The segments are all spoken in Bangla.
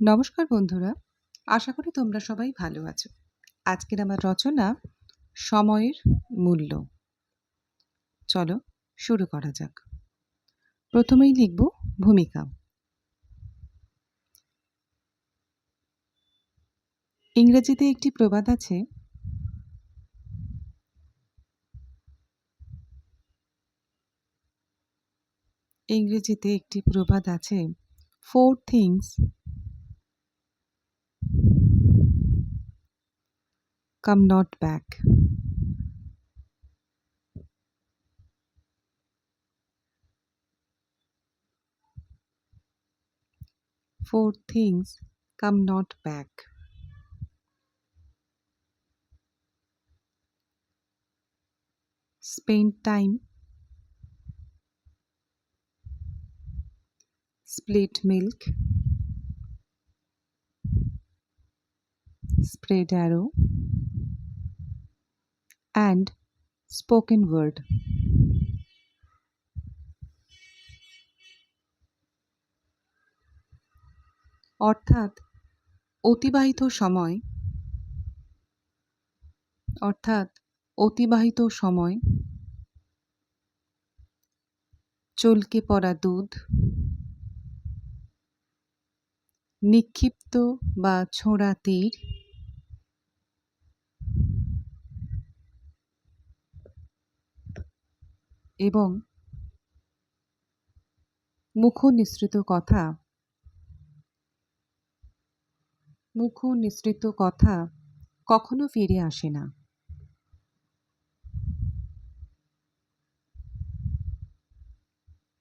নমস্কার বন্ধুরা, আশা করি তোমরা সবাই ভালো আছো। আজকের আমার রচনা সময়ের মূল্য। চলো শুরু করা যাক। প্রথমেই লিখব ভূমিকা। ইংরেজিতে একটি প্রবাদ আছে, ইংরেজিতে একটি প্রবাদ আছে four things come not back. Four things come not back. Spend time, split milk, spread arrow, and spoken word. অর্থাৎ অতিবাহিত সময়, অর্থাৎ অতিবাহিত সময়, চলকে পড়া দুধ, নিক্ষিপ্ত বা ছোঁড়া তীর এবং মুখ নিঃসৃত কথা। মুখ নিঃসৃত কথা কখনো ফিরে আসে না।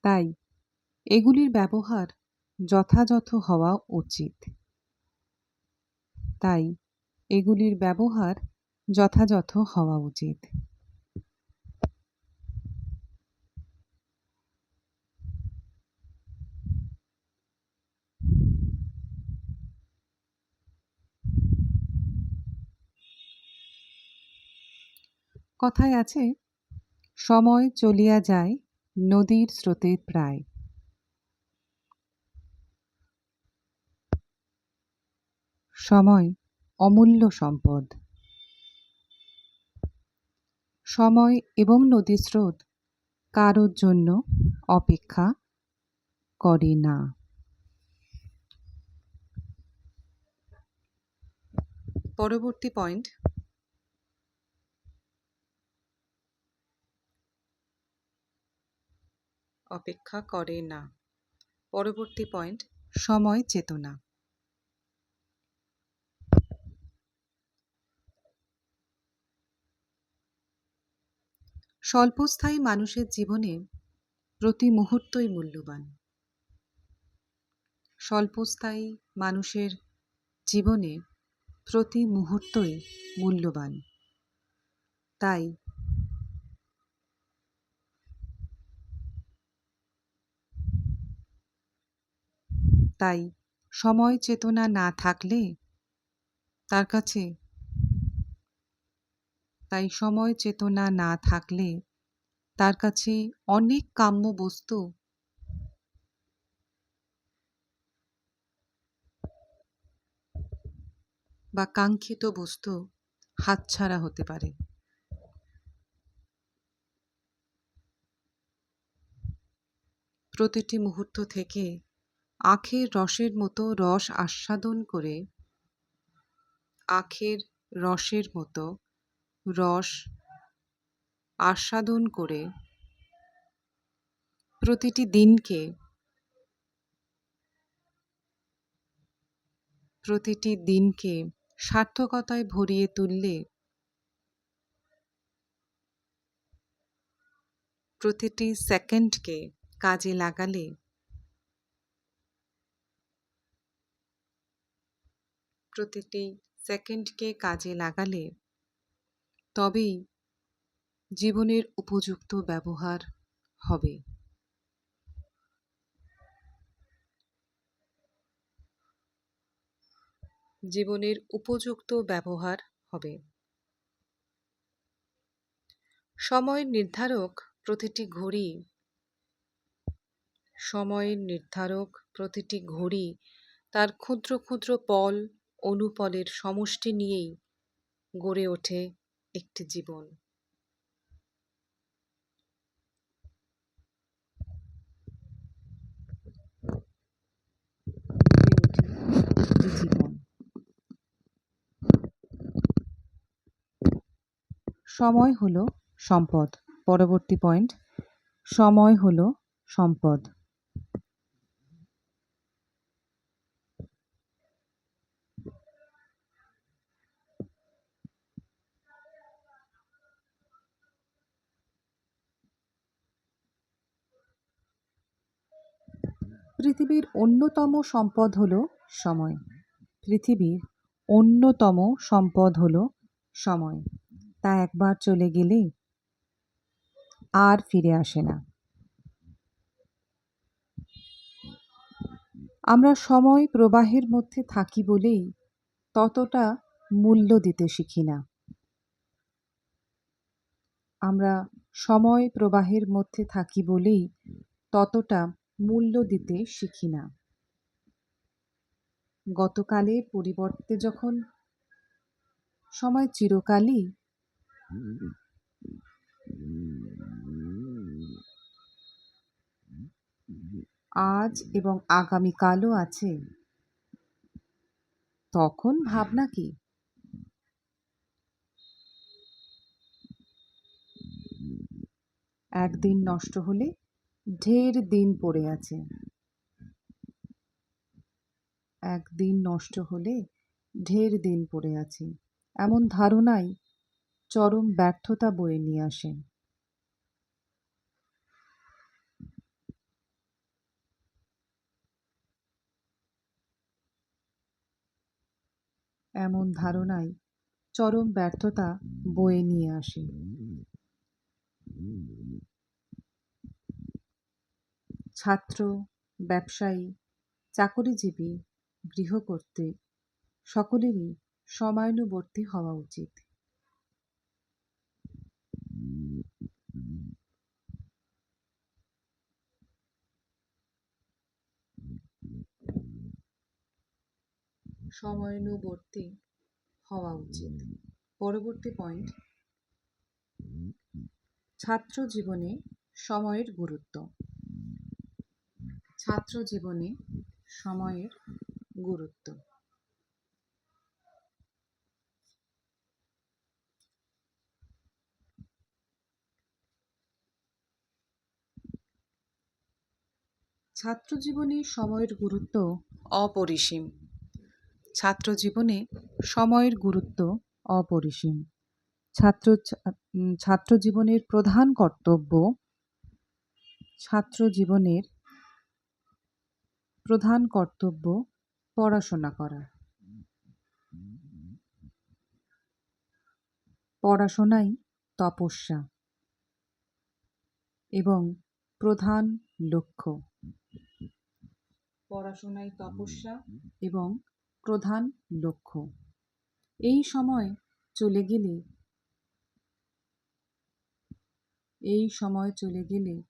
তাই এগুলির ব্যবহার যথাযথ হওয়া উচিত। তাই এগুলির ব্যবহার যথাযথ হওয়া উচিত। কথায় আছে, সময় চলিয়া যায়, নদীর স্রোতের প্রায়। সময় অমূল্য সম্পদ। সময় এবং নদীর স্রোত কারোর জন্য অপেক্ষা করে না। পরবর্তী পয়েন্ট অপেক্ষা করে না। পরবর্তী পয়েন্ট, সময় চেতনা। স্বল্পস্থায়ী মানুষের জীবনে প্রতি মুহূর্তই মূল্যবান। স্বল্পস্থায়ী মানুষের জীবনে প্রতি মুহূর্তই মূল্যবান। তাই তাই সময় চেতনা না থাকলে তার কাছে তাই সময় চেতনা না থাকলে তার কাছে অনেক কাম্য বস্তু বা কাঙ্ক্ষিত বস্তু হাতছাড়া হতে পারে। প্রতিটি মুহূর্ত থেকে আখের রসের মতো রস আস্বাদন করে, আখের রসের মতো রস আস্বাদন করে প্রতিটি দিনকে প্রতিটি দিনকে সার্থকতায় ভরিয়ে তুললে প্রতিটি সেকেন্ডকে কাজে লাগালে প্রতিটি সেকেন্ডকে কাজে লাগালে তবেই জীবনের উপযুক্ত ব্যবহার হবে। জীবনের উপযুক্ত ব্যবহার হবে। সময়ের নির্ধারক প্রতিটি ঘড়ি সময়ের নির্ধারক প্রতিটি ঘড়ি তার ক্ষুদ্র ক্ষুদ্র পল অনুপলের সমষ্টি নিয়েই গড়ে ওঠে একটি জীবন। জীবন। সময় হলো সম্পদ। পরবর্তী পয়েন্ট সময় হলো সম্পদ। পৃথিবীর অন্যতম সম্পদ হল সময়। পৃথিবীর অন্যতম সম্পদ হল সময়। তা একবার চলে গেলে আর ফিরে আসে না। আমরা সময় প্রবাহের মধ্যে থাকি বলেই ততটা মূল্য দিতে শিখি না। আমরা সময় প্রবাহের মধ্যে থাকি বলেই ততটা মূল্য দিতে শিখি না। গতকালের পরিবর্তে যখন সময় চিরকালই আজ এবং আগামীকালও আছে, তখন ভাবনা কি? একদিন নষ্ট হলে ঢের দিন পড়ে আছে। একদিন নষ্ট হলে ঢের দিন পড়ে আছে। এমন ধারণাই চরম ব্যর্থতা বয়ে নিয়ে আসে। এমন ধারণাই চরম ব্যর্থতা বয়ে নিয়ে আসে। ছাত্র, ব্যবসায়ী, চাকরিজীবী, গৃহকর্ত্রী সকলেরই সময়ানুবর্তী হওয়া উচিত। সময়ানুবর্তী হওয়া উচিত। পরবর্তী পয়েন্ট ছাত্র জীবনে সময়ের গুরুত্ব। ছাত্র জীবনে সময়ের গুরুত্ব। ছাত্র জীবনে সময়ের গুরুত্ব অপরিসীম। ছাত্র জীবনে সময়ের গুরুত্ব অপরিসীম। ছাত্র ছাত্র জীবনের প্রধান কর্তব্য ছাত্র জীবনের প্রধান কর্তব্য পড়াশোনা করা। পড়াশোনাই তপস্যা এবং প্রধান লক্ষ্য। পড়াশোনাই তপস্যা এবং প্রধান লক্ষ্য। এই সময় চলে গেলে, এই সময় চলে গেলে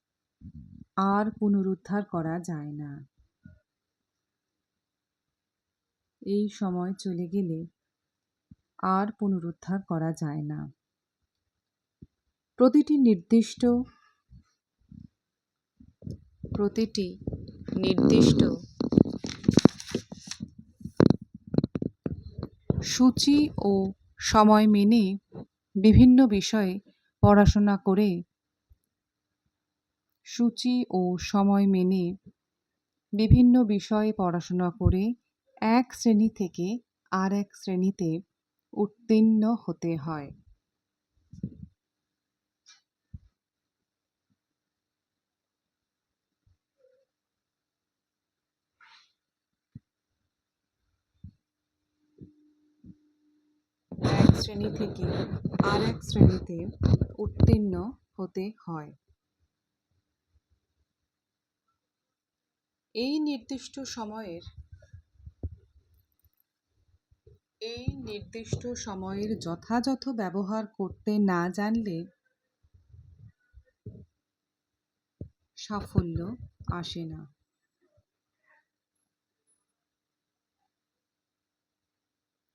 আর পুনরুদ্ধার করা যায় না। এই সময় চলে গেলে আর পুনরুদ্ধার করা যায় না। প্রতিটি নির্দিষ্ট প্রতিটি নির্দিষ্ট সূচি ও সময় মেনে বিভিন্ন বিষয়ে পড়াশোনা করে সূচি ও সময় মেনে বিভিন্ন বিষয়ে পড়াশোনা করে এক শ্রেণি থেকে আর এক শ্রেণীতে উত্তীর্ণ হতে হয়। এক শ্রেণি থেকে আর এক শ্রেণীতে উত্তীর্ণ হতে হয়। এই নির্দিষ্ট সময়ের এই নির্দিষ্ট সময়ের যথাযথ ব্যবহার করতে না জানলে সাফল্য আসে না।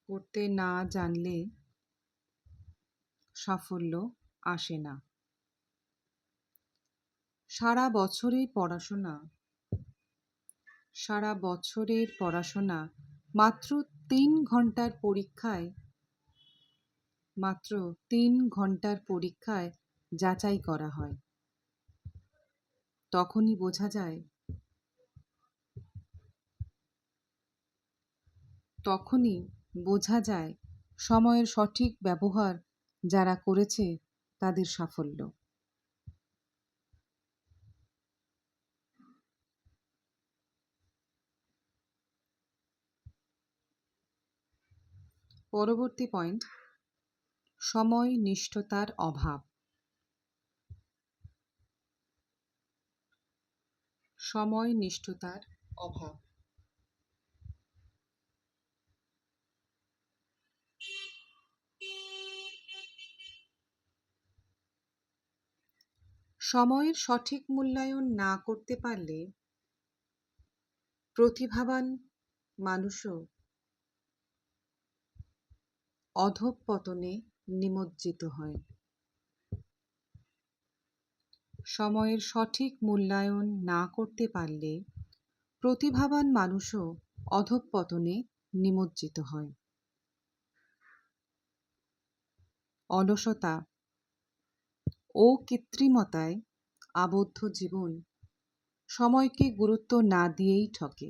করতে না জানলে সাফল্য আসে না। সারা বছরের পড়াশোনা, সারা বছরের পড়াশোনা মাত্র তিন ঘণ্টার পরীক্ষায়, মাত্র তিন ঘণ্টার পরীক্ষায় যাচাই করা হয়। তখনই বোঝা যায়, তখনই বোঝা যায় সময়ের সঠিক ব্যবহার যারা করেছে তাদের সাফল্য। পরবর্তী পয়েন্ট সময় নিষ্ঠতার অভাব। সময় নিষ্ঠতার অভাব। সময়ের সঠিক মূল্যায়ন না করতে পারলে প্রতিভাবান মানুষও অধঃপতনে নিমজ্জিত হয়। সময়ের সঠিক মূল্যায়ন না করতে পারলে প্রতিভাবান মানুষও অধঃপতনে নিমজ্জিত হয়। অলসতা ও কৃত্রিমতায় আবদ্ধ জীবন সময়কে গুরুত্ব না দিয়েই ঠকে।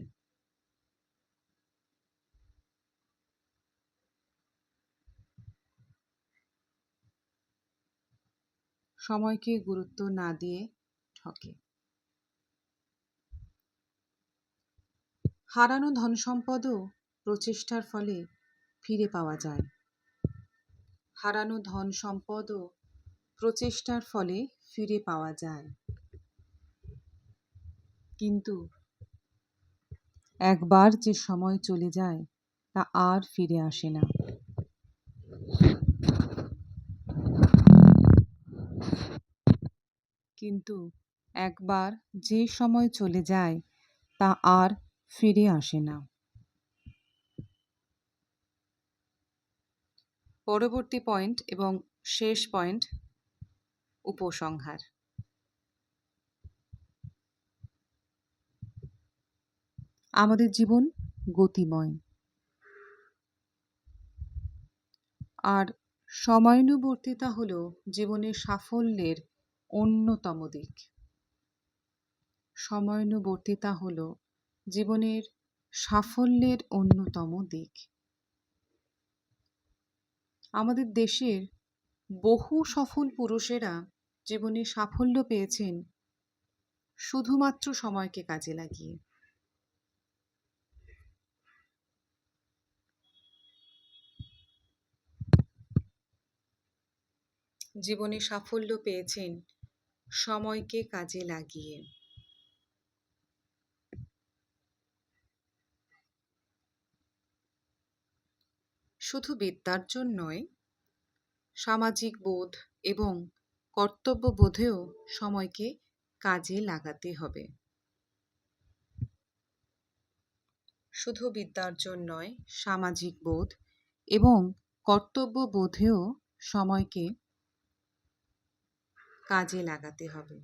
সময়কে গুরুত্ব না দিয়ে ঠকে। হারানো ধন সম্পদও প্রচেষ্টার ফলে ফিরে পাওয়া যায়। হারানো ধন সম্পদও প্রচেষ্টার ফলে ফিরে পাওয়া যায়। কিন্তু একবার যে সময় চলে যায়, তা আর ফিরে আসে না। কিন্তু একবার যে সময় চলে যায়, তা আর ফিরে আসে না। পরবর্তী পয়েন্ট এবং শেষ পয়েন্ট উপসংহার। আমাদের জীবন গতিময়। আর সময়ানুবর্তিতা হল জীবনের সাফল্যের অন্যতম দিক। সময়ানুবর্তিতা হল জীবনের সাফল্যের অন্যতম দিক। আমাদের দেশের বহু সফল পুরুষেরা জীবনে সাফল্য পেয়েছেন শুধুমাত্র সময়কে কাজে লাগিয়ে। জীবনে সাফল্য পেয়েছেন সময়কে কাজে লাগিয়ে। শুধু বিদ্যার নয় সামাজিক বোধ এবং কর্তব্যবোধেও সময়কে কাজে লাগাতে হবে। শুধু বিদ্যার্জন নয় সামাজিক বোধ এবং কর্তব্যবোধেও সময়কে কাজে লাগাতে হবে।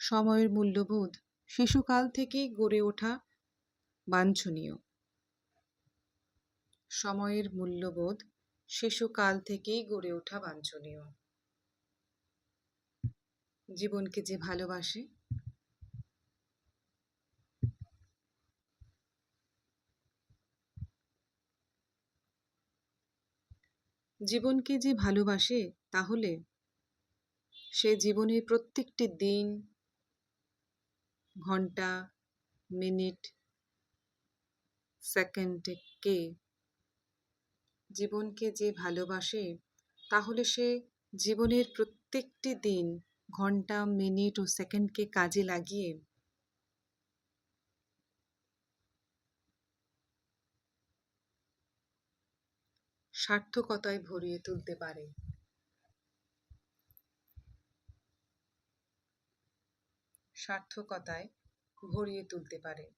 সময়ের মূল্যবোধ শিশুকাল থেকেই গড়ে ওঠা বাঞ্ছনীয়। সময়ের মূল্যবোধ শিশুকাল থেকেই গড়ে ওঠা বাঞ্ছনীয়। জীবনকে যে ভালোবাসে জীবনকে যে ভালোবাসে, তাহলে সে জীবনের প্রত্যেকটি দিন, ঘণ্টা, মিনিট সেকেন্ডকে জীবনকে যে ভালোবাসে, তাহলে সে জীবনের প্রত্যেকটি দিন, ঘণ্টা, মিনিট ও সেকেন্ডকে কাজে লাগিয়ে সার্থকতায় ভরিয়ে তুলতে পারে। সার্থকতায় ভরিয়ে তুলতে পারে।